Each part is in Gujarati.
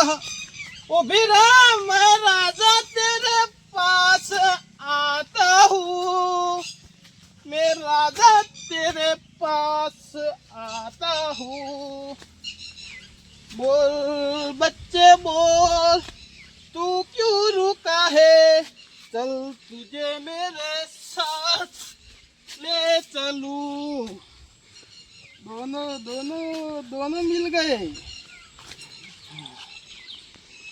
ओ भी मैं राजा तेरे पास आता हूँ। मैं राजा तेरे पास आता हूँ। बोल, बच्चे, बोल, तू क्यों रुका है? चल तुझे मेरे साथ ले चलूँ। दोनों दोनों दोनों मिल गए।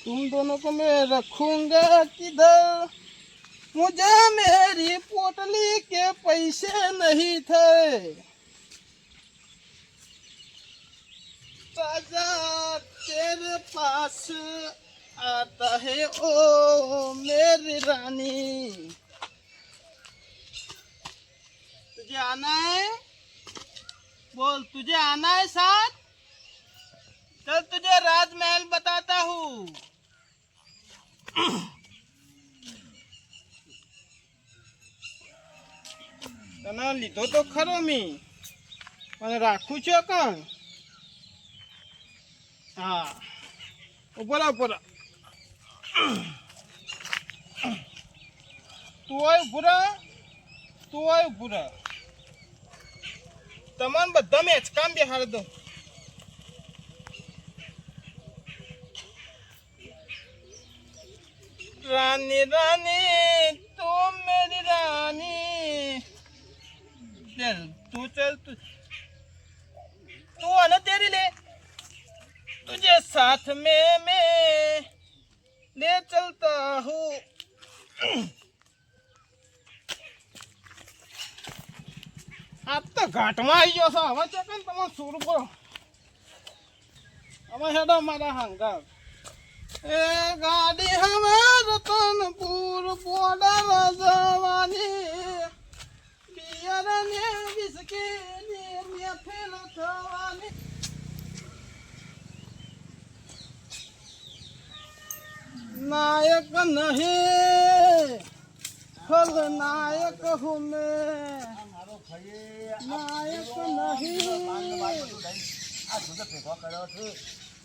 तुम दोनों को मैं रखूँगा किधर? मुझे मेरी पोटली के पैसे नहीं थे। तेरे पास आता है, ओ मेरी रानी। तुझे आना है? बोल, तुझे आना है साथ? चल तुझे राजमहल बताता हूँ। તને લીધો તો ખરો મી. પણ રાખું છે કણ? હા. ઉપર ઉપર તું હોય ઉભું તું હોય ઉભું તમામ બધા બધા કામ બે બેહાડ દો रानी रानी तू मेरी रानी चल तू चल तू तू आना तेरी ले तुझे साथ में मैं ले चलता हूँ આપ તો ઘાટમાં આવી ગયો છો હવે છે કે તમે સુર બોલો હવે હેડો મારા હાંગા એ ગાડી હવે રતનપુર બોર્ડર જવાની. બિયર ને વિસ્કી ને મહેફિલ થવાની. નાયક નહીં ખલનાયક હું મેં નાયક નહીં. આ દૂધ ભેગો કર્યો છે.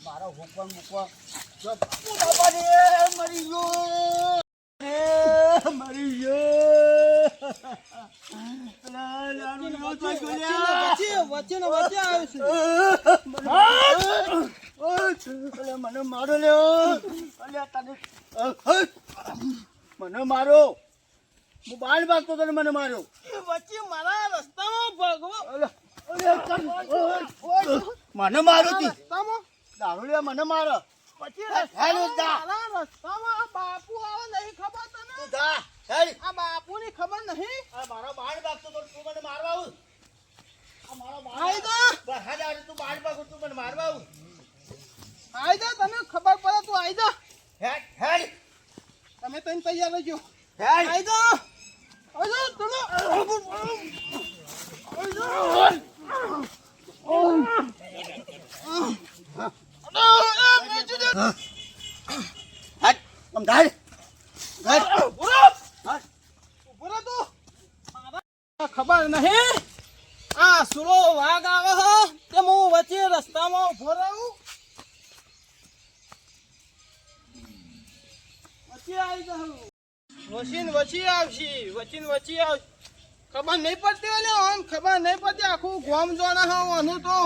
મારો હુકમ મૂકવા. મરી ગયો મરી ગયો મને મારો તને મને મારો હું બાળ ભાગતો તને મને માર્યો વચ્ચે મારા રસ્તામાં ભગવો અલા, અલ્યા, તને- મને મારો તી. દારૂ મને મારો. પછી રસ્તામાં બાપુ આવે નહીં ખબર તને? તું જા હેડ. આ બાપુની ખબર નહીં? આ મારો બાળ ભાગતો તો તું મને મારવા આવું. આ મારો બાળ બસ હા તું બાળ ભાગો તું મને મારવા આવું. આઈ જા તને ખબર પડે તું આઈ જા હેડ હેડ તમે તને તૈયાર રહેજો. હેડ આઈ જા આઈ જા તને આઈ જા ખબર નહીં આ સુરો વાઘ આવે છે તે હું વચ્ચે રસ્તામાં ઊભો રહું વચીન વચી આવશી વચીન વચી આવશે ખબર નહીં પડતી હોય ને આમ ખબર નહીં પડતી આખું ગોમ જોણા હા આનું તો.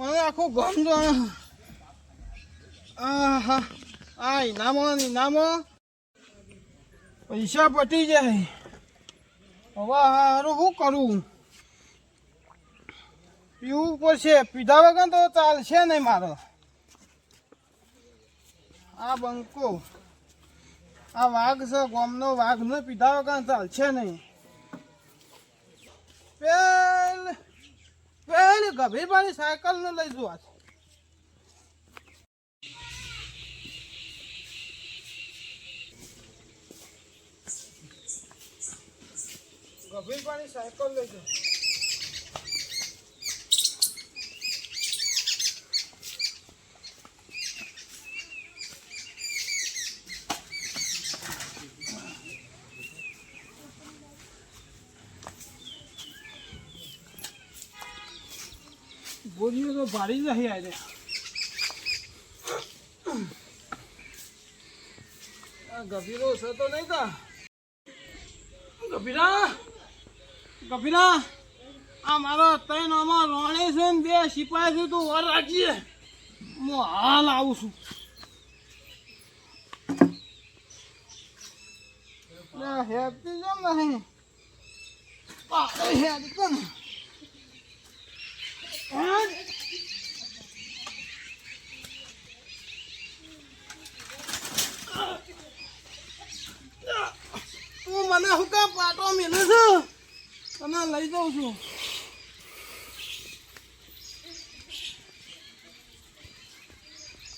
આનું આખું ગમ જોણા આહા. આ ઇનામો ઇનામો પૈસા પટી જાય. હવે હારું શું કરું? પીવું પડશે. પીધા વગર તો ચાલશે નહીં મારો. આ બંકો. આ વાઘ છે, ગોમનો વાઘ ને પીધા વગર ચાલશે નહીં. પેલ. પેલી ગભીરભાઈ સાયકલ ને લઈ જવા છે ગભીરભાઈ સાયકલ લઈ જવા બોલીઓ તો ભારી નથી આજે. ગભીરો છે તો નહીં તા. ગભીરા? ગભીરા? આ મારો ત્રણ આમાં રોણે છે ને બે સિપાહી છે, તું વર રાખીએ હું હાલ આવું છું. લે હેપતી જેમ નહીં પાડે તું મને હું કામ પાટો મેલે છે? તને લઈ જાઉં છું.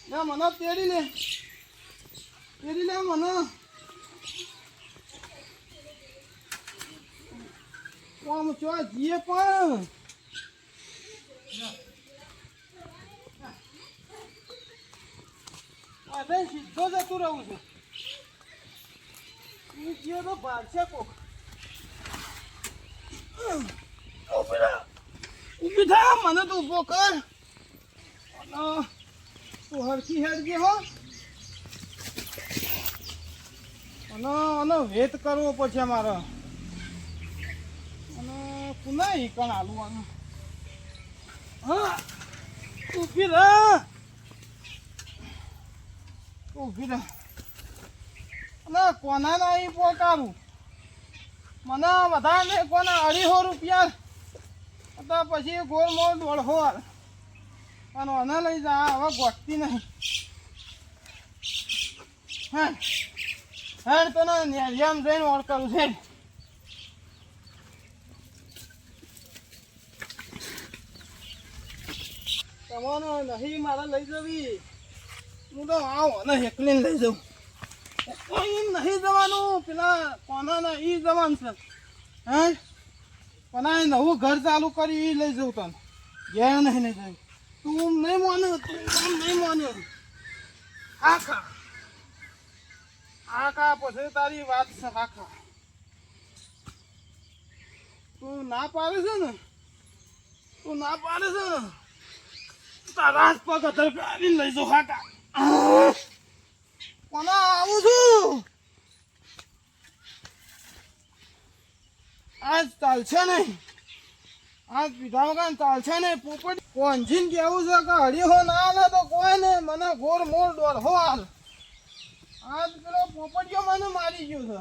ના મને તેડી લે. તેડી લે મને. કોમ ચો જીએ પણ. અરે સીધો જતું રહું છું. ઈ જીએ તો ભાગશે કોક ઊભી થા, મને તો ઊભો કર. અને તું હરખી હેડજે હો. અને આનો વેત કરવો પડશે મારે. અને પુનઃ ઈકણ હાલવાનું. હા ઊભી રહે. ઊભી રહે. અને કોના નહીં પોકારું મને વધારે કોના અઢીસો રૂપિયા? તો પછી ગોળ મોળ દોઢસો હાલ અને આને લઈ જા, હવે ગોઠતી નહીં. હા? હા, તો ને નેરિયામ જઈને ઓળ કરું છે. તમારો નહીં, મારે લઈ જવી. હું તો આવો ને લઈ જાઉં. કોઈ નહીં જવાનું. પેલા કોનાના એ જવાનું છે. હે? કોના નવું ઘર ચાલુ કરી એ લઈ જવું તને. ગયા નહીં લઈ જવું તું નહીં માને, તું નહીં માને. આખા. આખા પછી તારી વાત છે, આખા. તું ના પાડે છે ને? તું ના પાડે છે ને? તારા પગ અધર લઈ જાઉં, હાકા. કોના આવું આજ ચાલશે નહીં. આજ પીધા વગર ચાલશે નહીં. પોપટ કોંજીન કેવું છે કે હરીહો ના આવે તો કોઈ નહીં. મને ગોર મોર દોઢો હાલ. આજ પેલો પોપટીઓ મને મારી ગયો છે.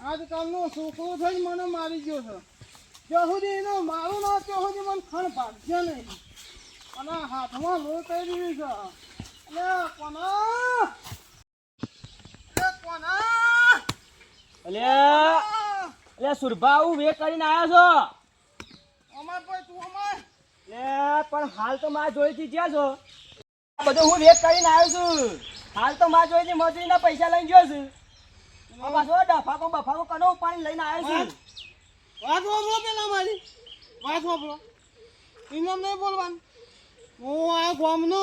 આજ કાલનો છોકરો થઈ મને મારી ગયો છે. ત્યાં સુધી એનો મારું ના ત્યાં સુધી મને ખણ ભાગશે નહીં. અને હાથમાં લોહી કરી દીધી છે. અલ્યા સુરભા, આવું વે કરીને આવ્યા છો? અમાર ભાઈ તું અમાર લે પણ હાલ તો માં જોઈતી જ્યાં છો? બધું હું વેક કરીને આવ્યો છું. હાલ તો માં જોઈતી મજૂરીના પૈસા લઈને ગયો છું. પાછો ડફાકો, બફાકો કનો ઉપાડી લઈને આવ્યો છું. વાત? વાપરો પેલા મારી. વાત વાપરો. નહીં બોલવાનું. હું આ ગામનો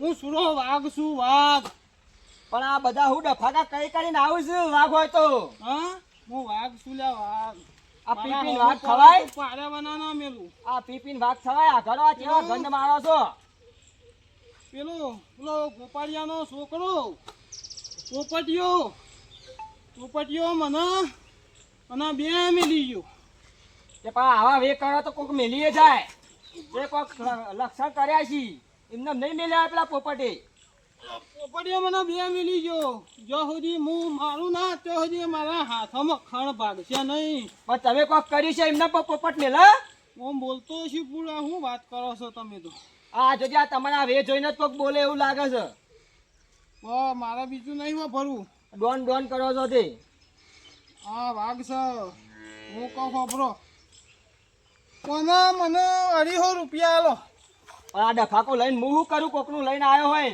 હું સુરો વાઘ છું વાઘ. પણ આ બધા હું ડફાકા કઈ કરીને આવું છું? વાઘ હોય તો. હા? હું વાઘ છું લે વાઘ. આ પીપીન વાઘ ખવાય? પાડે બનાના મેલું. આ પીપીન વાઘ થવાય આ ઘરવા કેવા ગંધ મારો છો? પેલો પેલો ગોપાળિયાનો છોકરો. પોપટીયો પોપટીયો મને મને બે મેલી ગયો. કે પણ આવા વે કરો તો કોક મેલીએ જાય. જે કોક લક્ષણ કર્યા છે. એમને નહીં મેલ્યા પેલા પોપટે. પોપટીએ મને બે મિલી ગયો જો સુધી હું મારું ના તો સુધી મારા હાથમાં ખણ ભાગશે નહીં. પણ તમે કોક કર્યું છે એમને પોપટ મેલા? હું બોલતો છું પૂરા હું વાત કરો છો તમે તો. આ જોજે આ તમારા વે જોઈને જ કોક બોલે એવું લાગે છે. મારે બીજું નહીં હો ભરવું ડોન ડોન કરો છો તે. હા વાઘ છે. હું કહું ખબરો કોને મને અઢીસો રૂપિયા આલો. આ ડફાકો લઈને હું શું કરું? કોકનું લઈને આવ્યો હોય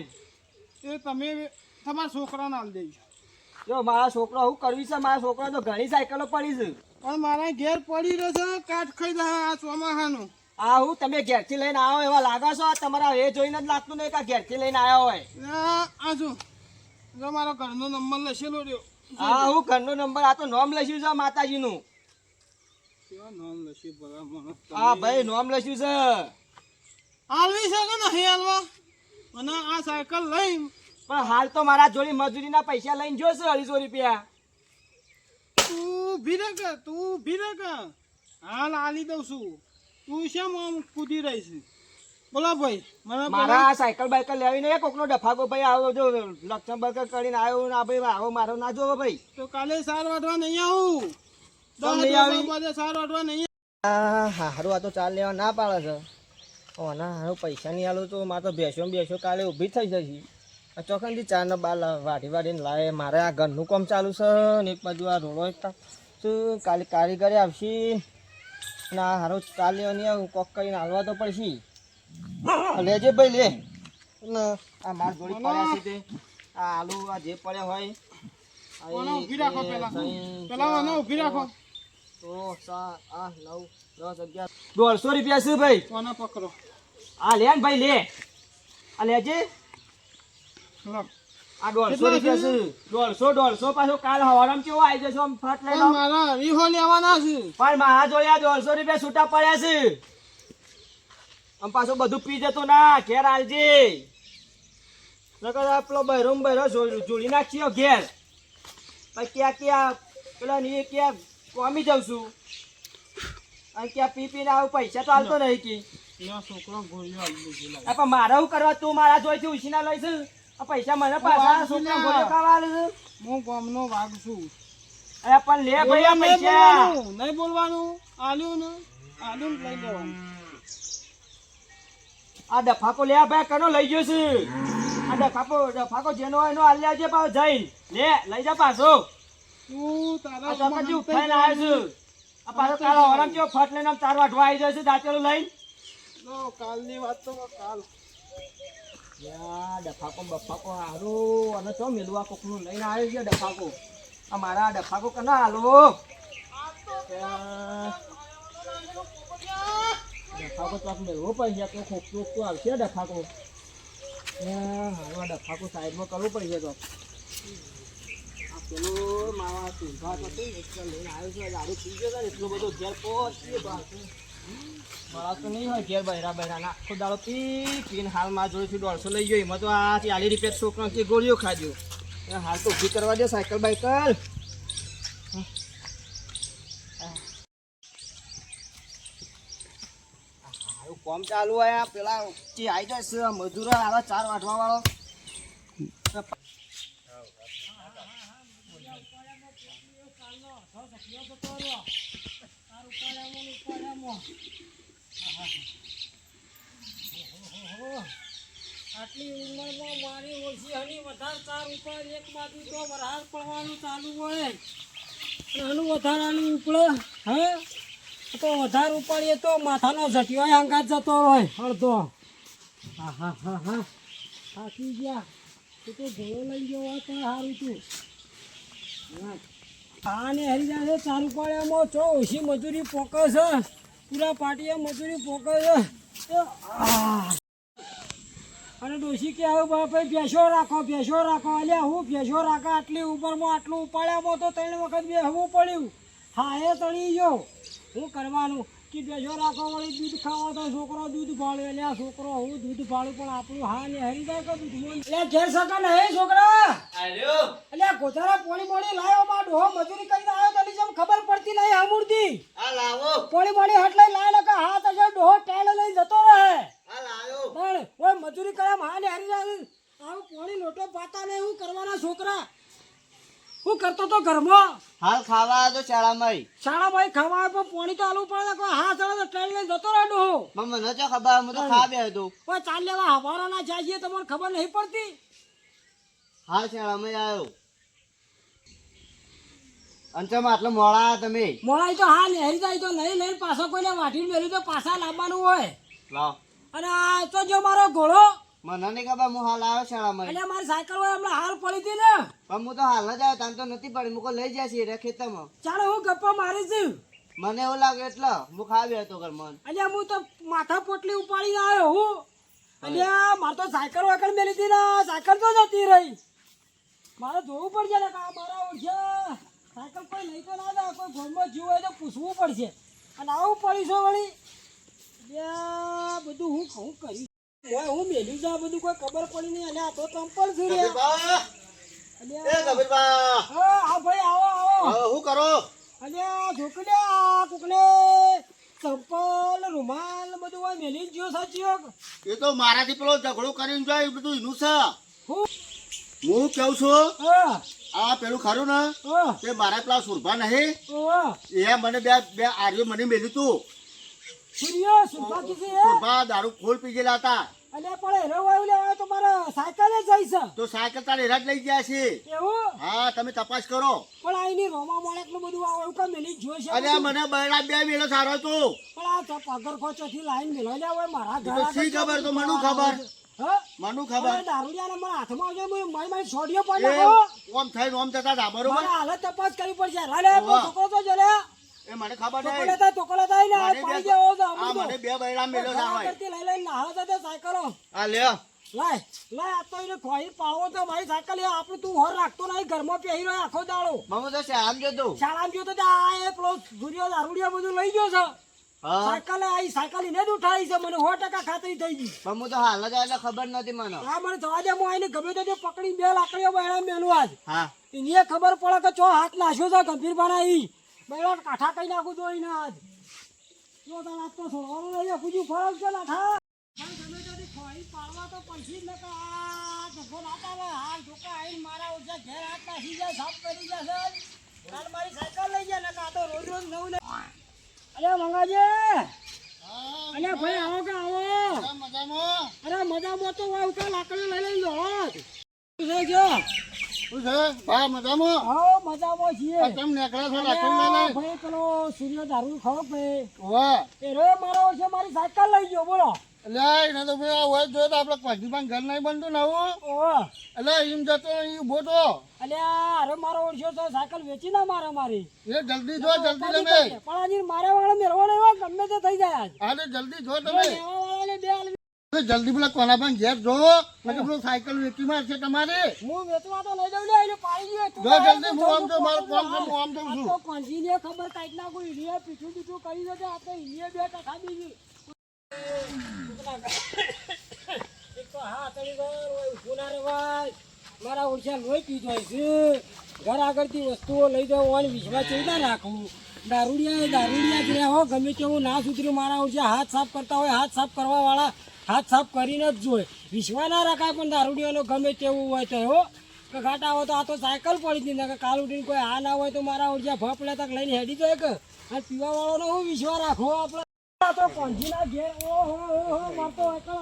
એ તમે તમારા છોકરાને આલ દેજો. જો મારા છોકરો હું કરવી છે મારા છોકરા તો ઘણી સાયકલો પડી છે. પણ મારા ઘેર પડી રહ્યો છે કાટ ખાઈ દે આ ચોમાહાનું. આ હું તમે ઘેરથી લઈને આવ્યો એવા લાગો છો? તમારા એ જોઈને જ લાગતું નહીં કે ઘેરથી લઈને આવ્યો હોય. આ જો જો મારો ઘરનો નંબર લખેલો રહ્યો. હા હું ઘરનો નંબર આ તો નોમ લખ્યું છે માતાજીનું. હા ભાઈ નોમ લખ્યું છે. હાલવી છે કે નહીં હાલવા? અને આ સાયકલ લઈ. પણ હાલ તો મારા જોડે મજૂરીના પૈસા લઈને જોશે અઢીસો રૂપિયા. તું ઊભી રહે તું ઊભી હાલ આલી દઉં છું. તું શેમ આમ કૂદી રહી છે? બોલો ભાઈ મને મારા આ સાયકલ બાયકલ લેવી નહીં કોકનો ડફાકો ભાઈ આવ્યો જો લક્ષણ કરીને આવ્યો ના ભાઈ આવો મારો ના જોવો ભાઈ. તો કાલે સાર વાટવા નહીં આવી? સાર વાટવા નહીં હારું આ તો ચાલ લેવા ના પાડે છે. ઓ ના હારું પૈસા નહીં આલો તો મારે તો બેસો બેસો કાલે ઊભી થઈ જશે. આ ચોખંડી ચા ને બાર વાઢી વાઢીને લાવે. મારે આ ઘરનું કામ ચાલુ છે ને એક બાજુ આ રોડો એક શું કાલે કારીગરી આવશે? અને આ હારો લેવા નહીં આવું કોક કરીને હાલવા તો પડશે. લેજે ભાઈ લે. ને આ માર જોડી પડ્યા છે આ આલુ આ જે પડ્યા હોય. ઊભી રાખો પેલા. પેલા ઊભી રાખો. દોઢસો રૂપિયા છે ભાઈ. કોને પકડો. આ લે ને ભાઈ લે. આ લેજે આ દોઢસો રૂપિયા છે? દોઢસો દોઢસો પાછો કાલ હવારામ કેવો આવી જશો આમ ફટ લઈ લો મારા રીહો લેવાના છે. પણ મારા જોડે આ દોઢસો રૂપિયા છૂટા પડ્યા છે. આમ પાછો બધું પી જતો ના ઘેર હાલજે નકર આ પેલો બહેરો ને જોડી નાખીએ ઘેર. પછી ક્યાં ક્યાં પેલા ની ક્યાં કોમી જાઉં છું. અને ક્યાં પી પીને આવું પૈસા તો હાલતો નહીં કી. લ્યો છોકરો ગોળીઓ આલી દીધી લાગે. પણ મારે શું કરવા? તું મારા જોઈથી ઉછીના લઈશ આ પૈસા મને પાછા છોકરા. ગોળીઓ ખાવા છે? હું ગામનો વાઘ છું. અરે પણ લે ભાઈ પૈસા. નહીં બોલવાનું. આલ્યું ને આલ્યું લઈ જવાનું. આ દફાકો લે ભાઈ કનો લઈ ગયો છે? આ દફાકો દફાકો જેનો એનો આલ્યા છે પાછો જઈને લે લઈ જા પાછો. તું તારા ઉઠાઈને આવ્યો છું. આ પાછો તારો હવારામ કેવો ફટ લઈને ચાર વાટવા આવી જશે દાંતેલો લઈને. લો, કાલની વાત તો કાલ. યા ડફાકો બફાકો હારો. અને ચો મેલવા કોકનું લઈને આવ્યો છે ડફાકો? આ મારા ડફાકો કના હાલો. ડફાકો ચોક મેળવો પડશે તો ખોખ ચોક તો આવશે ડફાકો. આ ડફાકો સાઈડમાં કરવું પડશે તો. પેલું મારા સુંઘા તો લઈને આવ્યો છે દારૂ પી ગયો એટલો બધો ઘેર પહોંચ્યો તો. મારા તો નહીં હોય ઘેર બહેરા બહેરા ના આખો દાડો પી દોઢસો લઈ ગયો. એમાં તો આ ચાલી રૂપિયા છોકરા ગોળીઓ ખાજો હાલ તો ઊભી કરવા દે, સાયકલ બાયકલ. કોમ ચાલુ હોય, આ પેલા આવી જાય છે મજૂરો આવે ચાર વાટવા આટલી ઉંમરમાં મારી ઓછી હની વધારે ચાર ઉપર એક બાજુ તો વરસાદ પડવાનું ચાલુ હોય. આનું વધારાનું ઉપડે, હે? તો વધારે ઉપાડીએ તો માથાનો ઝટિયો આંગાત જતો હોય, અડધો. હા હા હા હા. થાકી ગયા. તો ઘણો લઈ હોય તો સારું તું. હા. ને હરી જાય છે ચાર ઉપાડ્યામાં ચો, ઓછી મજૂરી પોકે છે. પૂરા પાટીએ મજૂરી પોકે છે. અને ડોશી કે હવે બાપા, ભેંસો રાખો ભેંસો રાખો. અલ્યા, હું ભેંસો રાખો આટલી ઉપરમાં આટલું ઉપાડ્યામાં તો ત્રણ વખત બેહવું પડ્યું. હા, એ તળી ગયો. હું કરવાનું? કે બેસો રાખો વળી દૂધ ખાવા તો છોકરો દૂધ ભાળ્યો અલ્યા છોકરો હું દૂધ ફાળું પણ આપણું હા ને હરી જાય કે દૂધ અલ્યા ઘેર સકા હે છોકરા? અલ્યા ગોધારા પોણી પોણી લાયો માં ડોહો મજૂરી કરીને આવ્યો તો જેમ ખબર પડતી નહીં હમુરતી. આ લાવો. પોણી પોણી હટલાઈ લઈ લાય કે હા તો ડોહો ટેલ લઈ જતો રહે. આ લાવ્યો પણ ઓય મજૂરી કરે હા ને હરી જાય. આવું પોણી લોટો પાતા ને એવું કરવાના છોકરા. હું કરતો તો ઘરમાં. હાલ ખાવા આવ્યો તો શાળામાં. શાળામાં ખાવા આવ્યો પણ પોણી તો આલું પડે કોઈ હા ચાલો તો ટ્રેન લઈને જતો રહ્યો હું. મને નતો ખબર હું તો ખાવા બે હતો કોઈ ચાલ લેવા હવારાના જાય છે તમને ખબર નહીં પડતી. હાલ શાળામાં આવ્યો અંતમાં આટલો મોડા આવ્યા તમે? મોળા તો હા લહેરી જાય તો નહીં લઈને પાછો કોઈને વાટીને મેળ્યું તો પાછા લાવવાનું હોય. અને આ તો જો મારો ઘોડો મને નહીં ખબર હું હાલ આવ્યો શાળામાં. એટલે મારી સાયકલ હોય હમણાં હાલ પડી હતી ને. પણ હું તો હાલ જ આવ્યો તાન તો નથી પડી મૂકો લઈ જાય છે રે ખેતરમાં. ચાલો હું ગપ્પા મારી છું મને એવું લાગે એટલે હું ખાવી હતો ઘર મન. અલ્યા હું તો માથા પોટલી ઉપાડીને આવ્યો હું. અલ્યા મારે તો સાયકલ વાયકલ મેલી હતી ને સાયકલ તો જતી રહી. મારે જોવું પડશે ને કા મારા ઓછે સાયકલ કોઈ લઈ તો ના જાય કોઈ ઘરમાં જીવ હોય તો પૂછવું પડશે. અને આવું પડીશો વળી. અલ્યા બધું હું હું કરી હું હું મેલ્યું જા બધું કોઈ ખબર પડી નહીં અને આ તો ચંપલ પણ રે કબીરબા, એ કબીરબા, હા હા ભાઈ આવો આવો. શું કરો? અલ્યા ઢોકલે આ કુકલે ચંપલ રૂમાલ બધું હોય મેલી જ ગયો સાચી એ તો મારાથી પેલો ઝઘડો કરીને જાય બધું એનું છે. હું? હું કેવું છું? હા. આ પેલું ખરું ને? હા. તે મારા પેલા સુરભા નહીં? હા એ મને બે બે આર્યો મને મેલ્યું તું. સૂર્ય સુરભા હે દારૂ ફૂલ પી ગયેલા હતા. અને પણ હેરો વાયુ લેવા તો મારે સાયકલે જઈશ તો સાયકલ તારે હેરા જ લઈ ગયા છે. એવું? હા તમે તપાસ કરો. પણ આ એની રોમા મોણ એટલું બધું આવે કામ મેલી જોઈ છે અરે મને બૈરા બે મેળો સારો તો પણ આ તો પગર ખોચોથી લાઈન મેલો લે હોય મારા ઘર શી ખબર? તો મને ખબર? હા મને ખબર? દારૂડિયાને મારા હાથમાં આવજો હું મારી મારી છોડીઓ પણ ઓમ થઈને ઓમ થતા બરોબર? હાલત તપાસ કરવી પડશે. હાલે છોકરો તો જલે. એ મને ખબર નહીં. થાય ટોકલે થાય ને પાડી દેવો છે આ મને બે બૈરા મેલો ઘણા સારો કરતી લઈ લઈને નાહો છે તે સાયકલો. આ લ્યો. લાય લાય આ તો એને ખોઈ પાડવો તો મારી સાયકલ એ આપણે તું હોર રાખતો નહીં ઘરમાં પહેરી રહ્યો આખો દાડો. મમ્મી તો શામ જતો શાળામાં ગયો તો આ એ પેલો સૂર્ય દારૂડિયા બધું લઈ ગયો છે. સાયકલ આઈ સાયકલ એને જ ઉઠાવી છે મને સો ટકા ખાતરી થઈ ગઈ. પણ હું તો હાલ જ એટલે ખબર નથી મને. આ મને જવા દે હું આઈને ગમે તો પકડી બે લાકડીઓ બહેરા મેલું આજ. હા. એને ખબર પડે કે ચો હાથ નાખ્યો છે ગંભીર ઈ બહેરા કાઠા કઈ નાખું તો એને આજ જો તાર આજ તો છોડવાનું નહીં પૂછ્યું ફળ છે લાઠા. તમે તો ખોઈ પાડવા તો પછી જ ને કે આ ધક્કો ના ચાલે હાલ ધોકા આવીને મારા ઓછા ઘેર હાથ નાખી જાય સાફ કરી જશે કાલ મારી સાયકલ લઈ જાય ને કા તો રોજ રોજ નવું ને અરે મંગાજી! અરે ભાઈ આવો કે આવો? મજામાં. અરે મજામાં તો વાવ કે લાકડી લઈ લઈ લો ગયો શું છે? ભાઈ મજામાં? હા મજામાં છીએ. કેમ નીકળ્યા છો? અરે લાકડી લઈ લઈ ભાઈ પેલો સૂર્ય દારૂ ખાવ ભાઈ? વાહ. એ રે મારો છે મારી સાયકલ લઈ ગયો બોલો. એટલે એને તો ભાઈ આ હોય જોયો તો આપણે કોજીમાં ઘર નહીં બનતું નવું ઓહ. એટલે એમ જતો ઊભો તો. અલ્યા અરે મારો ઓળખ્યો તો સાયકલ વેચી ના મારે મારી. એ જલ્દી જો જલ્દી તમે. પણ આજે મારા વાળા મેળવાનો નહીં ગમે તે થઈ જાય આજ. જલ્દી જો તમે. તો જલ્દી બોલા કોના પણ ઘેર જો. મને પેલો સાયકલ વેચી મારશે તમારે. હું વેચવા તો લઈ દઉં લે એને પાડી ગયો જો જલ્દી હું આમ તો મારું કામ છે હું આમ તો છું. તો કોંજીને ખબર કાંઈક ના કોઈ ઈડીએ પીછું પીછું કરી દે છે આપણે તો ઈડીએ બે ટકા દીધી એક તો હા ચડી ગયો ઓય ગુના રે ભાઈ મારા ઓળખ્યા લોહી પીધો છે. ઘર આગળથી વસ્તુઓ લઈ જાઓ અને વિશ્વાસ ના રાખવું? દારૂડિયા દારૂડિયા જ રહ્યા હો ગમે તેવું ના સુધર્યું. મારા ઓળખ્યા હાથ સાફ કરતા હોય હાથ સાફ કરવા વાળા હાથ સાફ કરીને જ જોઈએ. વિશ્વાસ ના રખાય પણ દારૂડિયાનો ગમે તેવું હોય તો, હો. કે ઘાટા હોય તો આ તો સાયકલ પડી હતી કે કાલ ઉઠીને કોઈ આ ના હોય તો મારા ઊર્જા ભપ લેતા લઈને હેડી જાય કે? આ પીવા વાળાનો હું વિશ્વાસ રાખો? આપણે તો પંજીના ઘેર, ઓહો ઓહો મારતો એકલ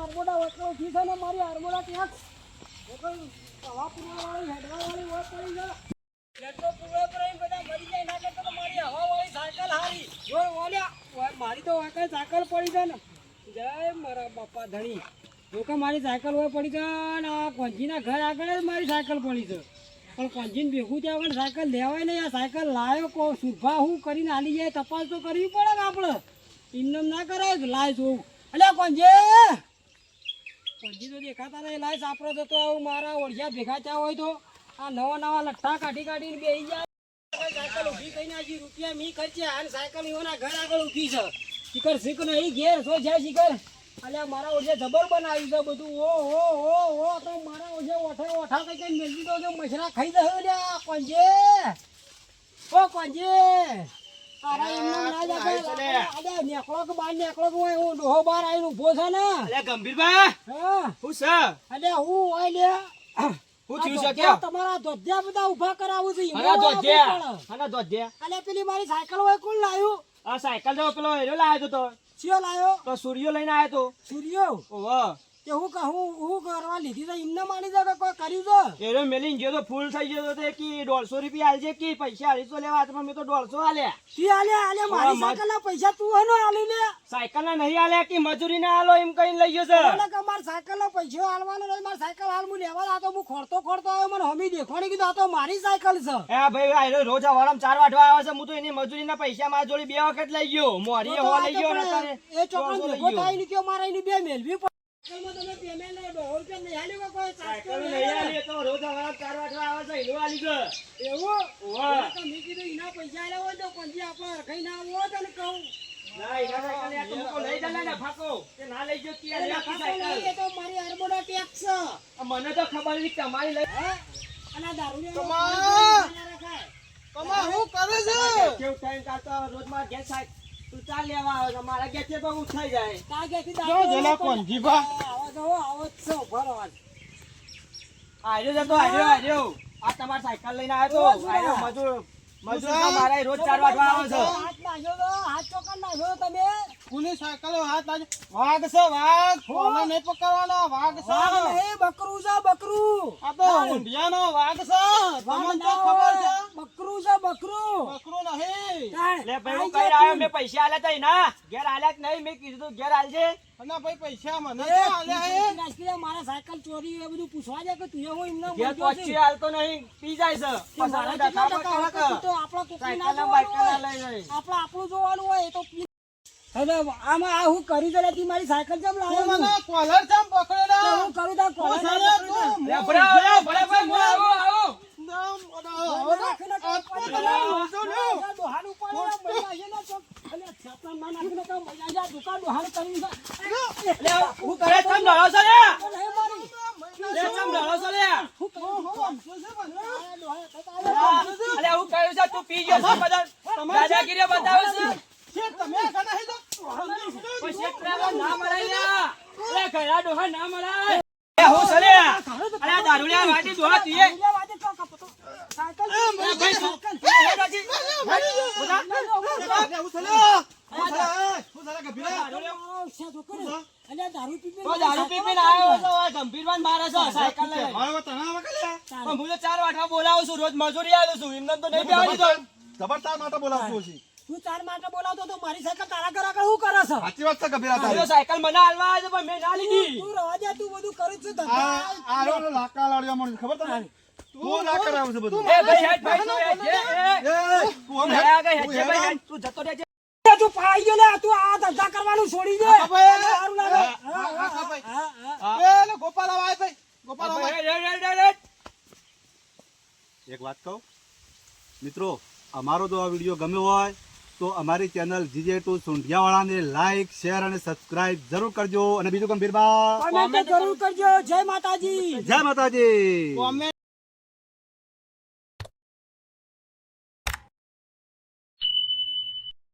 છે ને, મારી આરમોડા ત્યાં મરી તો એકલ સાયકલ પડી જાય ને. જય મારા બાપા ધણી. જો કે મારી સાયકલ હોય પડી છે ને આ કોંજીના ઘર આગળ જ મારી સાયકલ પડી છે. પણ કોંજીને ભેગું ત્યાં પણ સાયકલ લેવાય નહીં. આ સાયકલ લાયો કો, સુભા હું કરીને આલી જાય, તપાસ તો કરવી પડે ને આપણે. એમને એમ ના કરાય લાય જોવું અલ્યા કોંજે! કોંજી તો દેખાતા નહીં. લાય સાપરો જતો આવું મારા ઓળખ્યા ભેગા થયા હોય તો. આ નવા નવા લઠ્ઠા કાઢી કાઢીને બેસી જાય. સાયકલ ઊભી કરીને હજી રૂપિયા મી ખર્ચે અને સાયકલ એઓના ઘર આગળ ઊભી છે. શિખર શીખ નહીં ઘેર સો જાય શિખર? અલ્યા મારા ઓળખે જબર બનાવ્યું છે બધું. ઓ ઓ ઓ ઓ તો મારા ઓળખે ઓઠા ઓઠા કઈ કઈ મેળવી દો મછરા ખાઈ દે અલ્યા કોંજે. ઓ કોંજે. અરે એમનો ના જાય અરે નેકળો કે બાર નેકળો કે હોય હું ડોહો બાર આવીને ઊભો છે ને. અલે ગંભીરભાઈ હા. હું છે? અરે હું હોય લે. હું થયું છે આ તમારા ધોધ્યા બધા ઊભા કરાવું છું દોધ્યા. દોધ્યા પેલી મારી સાયકલ હોય કોણ લાવ્યું આ સાયકલ જો પેલો હેરો લાવ્યો તો તો. તો સૂર્યો લઈને આવ્યો તો. સૂર્યો ઓહો. કે હું કહું હું કરવા લીધી તો એમને માની કે કોઈ કર્યું છે? એનો મેલીને ગયો તો ફૂલ થઈ ગયો તો કે દોઢસો રૂપિયા આલજે કે પૈસા અઢીસો લેવા હતા મેં તો દોઢસો આલ્યા. શી આલ્યા? આલે મારી સાયકલ ના પૈસા તું હનો આલી લે સાયકલ ના નહીં આલ્યા કે મજૂરી ના આલો એમ કઈ લઈ ગયો છે? એટલે કે માર સાયકલનો પૈસો આલવાનો નથી માર સાયકલ હાલ હું લેવા આ તો હું ખોરતો ખોરતો આવ્યો મને હમી દેખોણી કીધું આ તો મારી સાયકલ છે. હા ભાઈ આ રોજ હવારમાં ચાર વાટવા આવે છે હું તો એની મજૂરીના પૈસા મારા જોડે બે વખત લઈ ગયો. મોરી હો લઈ ગયો ને એ લઈ ભેગો થાય ને કયો મારે એની બે મેલવી પડે સાયકલમાં તમે પેમેન્ટ લે દોઢ રૂપિયા નહીં? આલ્યું કે કોઈ સાયકલ સાયકલ નહીં આલી, એ તો રોજ હવારમાં ચાર વાટવા આવે છે એનો આલી છે. એવું? ઓવે. એટલે તો મેં કીધું એના પૈસા આલ્યા હોય તો કોણથી આપણે હરખાઈ ના આવું હોય તો ને કહું. ના એના સાયકલ યાર તો મૂકો લઈ જા ને ફાકો. તે ના લઈ ગયો કે એટલે લે આખી ખાતો નહીં, એ સાયકલ? તો મારી અરબોનો ટેક્સ મને તો ખબર નથી તમારી લઈ અને આ કમા! ના રખાય. કમા હું કરે છે. કેવું ટાઈમ કાઢતો રોજમાં ગેસ સાહેબ તું ચાલ લેવા આવે મારા ઘેર તો હું જાય. કા ગેસી જો જેલા કોણ જીભા. આવો તો હો, આવો જ છે, રહો આજ. જતો આર્યો આ તમારી સાયકલ લઈને આવ્યો તો. મજૂર મજૂર મારા રોજ ચાર વાટવા આવે છે. હાથ નાખ્યો તો, હાથ ચોકન નાખ્યો તમે. કોની સાયકલો હાથ આજે વાઘ છે વાઘ. કોને નહીં પકડવાનો? વાઘ છે. વાઘ નહીં, બકરું છે બકરું. આ તો ઊંધિયાનો વાઘ છે. તમને તો ખબર છે. બકરું છે બકરું. બકરું નહીં. લે ભાઈ હું કઈ આવ્યો તું. મેં પૈસા આલે તઈ ના ઘેર આલ્યા જ નહીં મે કીધું તું ઘેર આલજે. અને ભાઈ પૈસા મને તો આલ્યા હે? મારા સાયકલ ચોરી એ બધું પૂછવા જાય કે તું હું એમને ઘેર મળ્યો છે. પહોંચી હાલતો નહીં પી જાય છે. મારા તું તો આપણા કોકની ના. લઈ જાય. આપણે આપણું જોવાનું હોય એ તો પી- હવે આમાં આ હું કરી દે તી મારી સાયકલ જમ તું લાવ્યો મને છું? કોલર તો પકડેલો હું કરું તાર કોલર જમ તું. લે ભલે આવો ભલે ભાઈ હું આવું આવું નામ મને નાખીને કામ કરી દે. અરે આ ડોહાનું ઉપાડે, આ મહિલા છે ને ચોક. અલે, છાપા માં નાખીને કામ મજા છે, દુકાન ડોહાનું કરી છે. લે હું કરે ચમ લડો છો લે તો નહીં મારી. લે ચમ લડો છો લે હું કરું? હું હમસો છે મને આ ડોહા થતા આવ્યા. અલે હું કહ્યું છે તું પી ગયો છે બધા દાદાગીરી બતાવે છે છે તમે કના હે તો કોઈ શેઠરાવા ના મરાય લ્યા. લે ઘણા ડોહા ના મરાય. એ હું છે લે? અરે આ દારૂડિયા વાટી ડોહા તીએ. બીજા વાતે તો કપતો. સાયકલ એ ભાઈ તું- તું એ નથી. દારૂડિયો. છે છોકરો. અલ્યા દારૂ પી પીને તો દારૂ પી પીને આવ્યો છે, હવે ગંભીરવાન મારે છે, સાયકલ લઈને. તારે. પણ હું તો ચાર વાટવા બોલાવું છું રોજ મજૂરી આલું છું એમને તો નહીં બેહવા દીધો. જબરદાર માટે બોલાવતો છે તું તાર માટે બોલાવતો તો મારી સાયકલ તારા ઘર આગળ શું કરે છે સાચી વાત છે આ તારી. સાયકલ મને હાલવા આવે પણ મેં ના લીધી. તું રવા દે તું બધું કરું છું આ ધંધા. આ રોલો લાકડા લાડ્યા મને ખબર તને? તું ના કરાવ છે બધું. એ ભાઈ હેડ ભાઈ તું એ, તું હેડ આગળ હેડ, ભાઈ. તું જતો રહેજે. તું પાઈ ગયો લે તું આ ધંધા કરવાનું છોડી દે. સારું લાગે. હા, હા. એ ગોપાલ ભાઈ. ગોપાલ. એક વાત કહું? મિત્રો અમારો જો આ વીડિયો ગમ્યો હોય તો અમારી ચેનલ જીજે ટુ સુંઢિયાવાળાને લાઈક શેર અને સબસ્ક્રાઇબ જરૂર કરજો. અને બીજું ગંભીર બા જરૂર કરજો. જય માતાજી. જય માતાજી. કોમેન્ટ